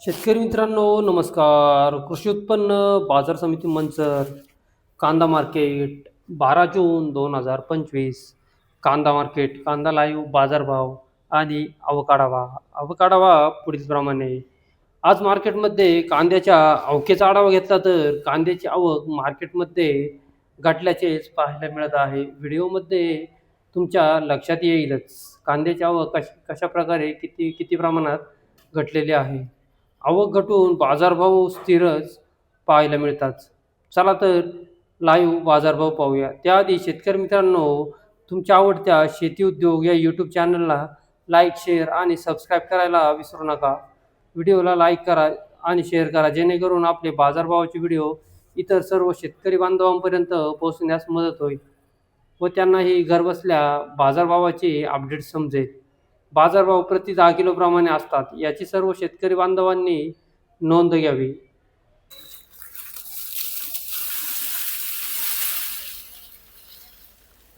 शेतकरी मित्रांनो नमस्कार. कृषी उत्पन्न बाजार समिती मंचर कांदा मार्केट बारा जून दोन हजार पंचवीस. कांदा मार्केट कांदा लाईव्ह बाजारभाव आणि अवकाढावा. अवकाढावा पुढीलप्रमाणे. आज मार्केटमध्ये कांद्याच्या अवकेचा आढावा घेतला तर कांद्याची आवक मार्केटमध्ये घटल्याचेच पाहायला मिळत आहे. व्हिडिओमध्ये तुमच्या लक्षात येईलच. कांद्याची आवक कश कशा प्रकारे किती किती प्रमाणात घटलेली आहे? आवक घटून बाजारभाव स्थिरच पाहायला मिळतात. चला तर लाईव्ह बाजारभाव पाहूया. त्याआधी शेतकरी मित्रांनो तुमच्या आवडत्या शेती उद्योग या यूट्यूब चॅनलला लाईक शेअर आणि सबस्क्राईब करायला विसरू नका. व्हिडिओला लाईक करा आणि शेअर करा जेणेकरून आपले बाजारभावाचे व्हिडिओ इतर सर्व शेतकरी बांधवांपर्यंत पोहोचण्यास मदत होईल व त्यांनाही घरबसल्या बाजारभावाची अपडेट समजेल. बाजारभाव प्रति दहा किलोप्रमाणे असतात. याची सर्व शेतकरी बांधवांनी नोंद घ्यावी.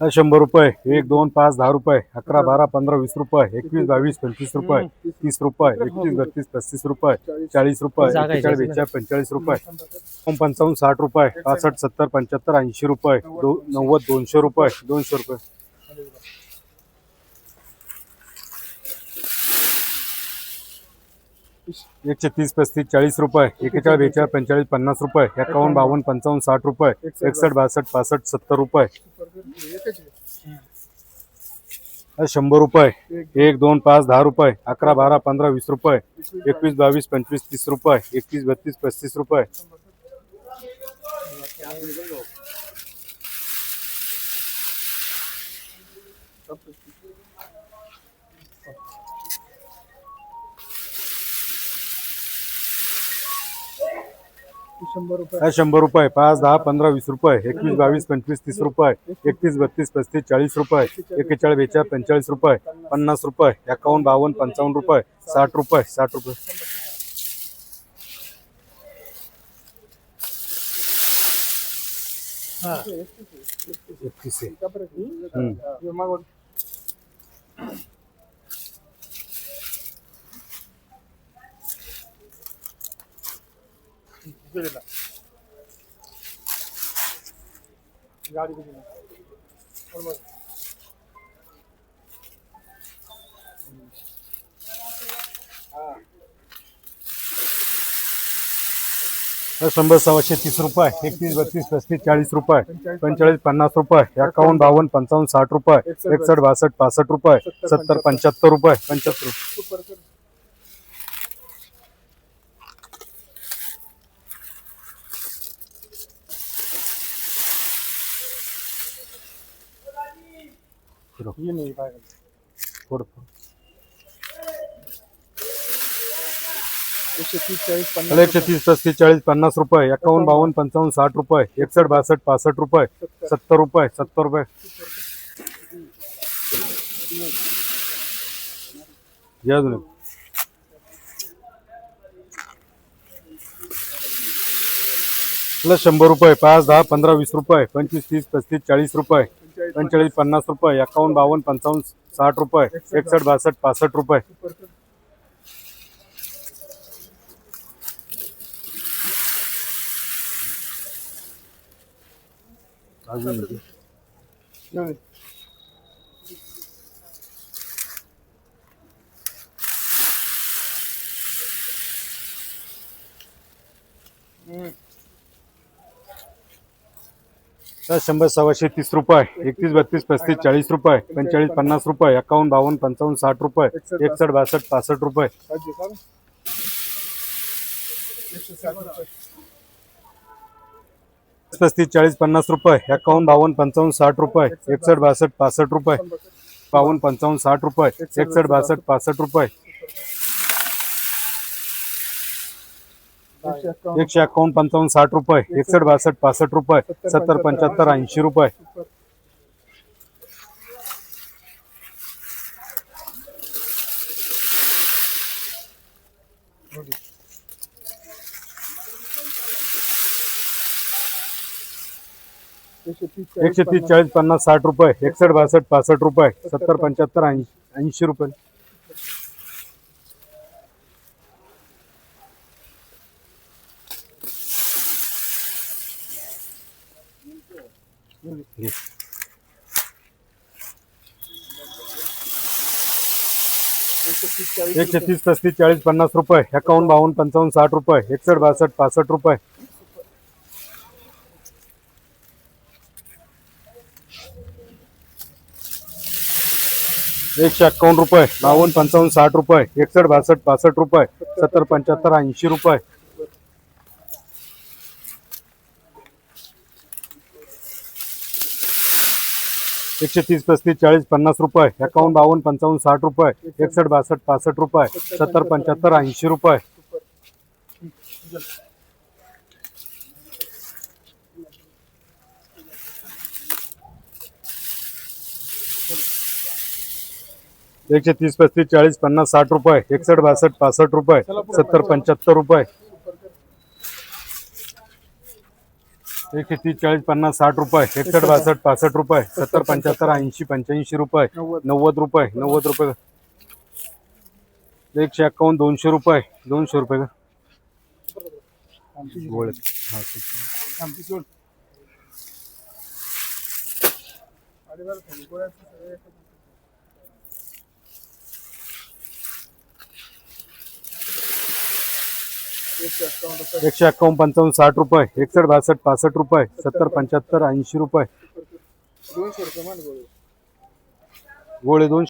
शंभर रुपये. एक दोन पाच दहा रुपये. अकरा बारा पंधरा वीस रुपये. एकवीस बावीस पंचवीस रुपये. तीस. रुपये. एकतीस बत्तीस पस्तीस रुपये. चाळीस. रुपये. बेचाळीस पंचेचाळीस रुपये. एकोण पंचावन्न साठ रुपये पासष्ट सत्तर पंच्याहत्तर ऐंशी रुपये. दो नव्वद दोनशे रुपये. दोनशे रुपये. एकशे तीस पस्तीस चाळीस रुपये एकेचाळीस बेचाळीस पंचेचाळीस पन्नास रुपये एकावन्न बावन्न पंचावन्न साठ रुपये एकसष्ट बासष्ट पासष्ट सत्तर रुपये. शंभर रुपये. एक दोन पाच दहा रुपये. अकरा बारा पंधरा वीस रुपये. एकवीस बावीस पंचवीस तीस रुपये. एकतीस बत्तीस पस्तीस रुपये. शंभर रुपये. शंभर रुपये. पाच दहा पंधरा वीस रुपये. एकवीस बावीस पंचवीस तीस रुपये. एकतीस बत्तीस पस्तीस चाळीस रुपये. एकेचाळीस बेचाळीस पंचेचाळीस रुपये. पन्नास रुपये. एकावन्न बावन्न पंचावन्न रुपये. साठ रुपये. साठ रुपये. हा. एकतीस गेलेला. गाडी. बरोबर. शंभर सव्वाशे तीस रुपये एकतीस बत्तीस पस्तीस चाळीस रुपये पंचेचाळीस पन्नास रुपये एकावन्न बावन्न पंचावन्न साठ रुपये एकसष्ट बासष्ट पासष्ट रुपये सत्तर पंच्याहत्तर रुपये पंच्याहत्तर एकशे तीस चाळीस त्याला पन्नास एकशे तीस पस्तीस चाळीस पन्नास रुपये एकावन्न बावन्न पंचावन्न साठ रुपये एकसष्ट बासष्ट पासष्ट रुपये सत्तर. रुपये सत्तर रुपये. या अजून. त्याला शंभर रुपये पाच दहा पंधरा वीस रुपये पंचवीस तीस पस्तीस चाळीस रुपये. पंचेचाळीस पन्नास रुपये एकावन्न बावन्न पंचावन्न साठ रुपये एकसष्ट बासष्ट पासष्ट रुपये. अजून एक. शंभर सव्वाशे तीस रुपये एकतीस बत्तीस पस्तीस चाळीस रुपये पंचेचाळीस पन्नास रुपये एकावन्न बावन्न पंचावन्न साठ रुपये एकसष्ट बासष्ट पासष्ट रुपये. पस्तीस चाळीस पन्नास रुपये एकावन्न बावन्न पंचावन्न साठ रुपये एकसष्ट बासष्ट पासष्ट रुपये बावन्न पंचावन्न साठ रुपये एकसष्ट बासष्ट पासष्ट रुपये. एकशे एकावन्न. पंचावन्न साठ रुपये एकसष्ट बासष्ट पासष्ट रुपये सत्तर पंच्याहत्तर ऐंशी रुपये. एकशे तीस चाळीस पन्नास. साठ रुपये एकसष्ट बासष्ट पासष्ट रुपये सत्तर पंच्याहत्तर ऐंशी ऐंशी रुपये. घे. एकशे तीस पस्तीस चाळीस पन्नास रुपये एकावन्न बावन्न पंचावन्न साठ रुपये एकसष्ट बासष्ट पासष्ट रुपये एकशे एक्कावन्न रुपये बावन्न पंचावन्न साठ रुपये एकसष्ट बासष्ट पासष्ट रुपये सत्तर पंच्याहत्तर ऐंशी रुपये एकशे तीस पस्तीस चाळीस पन्नास रुपये. एकावन्न बावन्न पंचावन्न साठ रुपये. एकसष्ट बासष्ट पासष्ट रुपये. सत्तर पंच्याहत्तर ऐंशी रुपये. एकशे तीस पस्तीस चाळीस पन्नास साठ रुपये. एकसष्ट बासष्ट पासष्ट रुपये. सत्तर पंच्याहत्तर रुपये. एकशे तीस चाळीस पन्नास साठ रुपये एकसष्ट बासष्ट पासष्ट रुपये सत्तर पंच्याहत्तर ऐंशी पंच्याऐंशी रुपये नव्वद. नव्वद रुपये नव्वद रुपये. एकशे एक्कावन्न दोनशे रुपये दोनशे रुपये का? एकशे एक्कावन्न पंचावन्न साठ रुपये एकसष्ट बासष्ट पासष्ट रुपये सत्तर पंच्याहत्तर ऐंशी रुपये. दोनशे रुपये गोळे दोनशे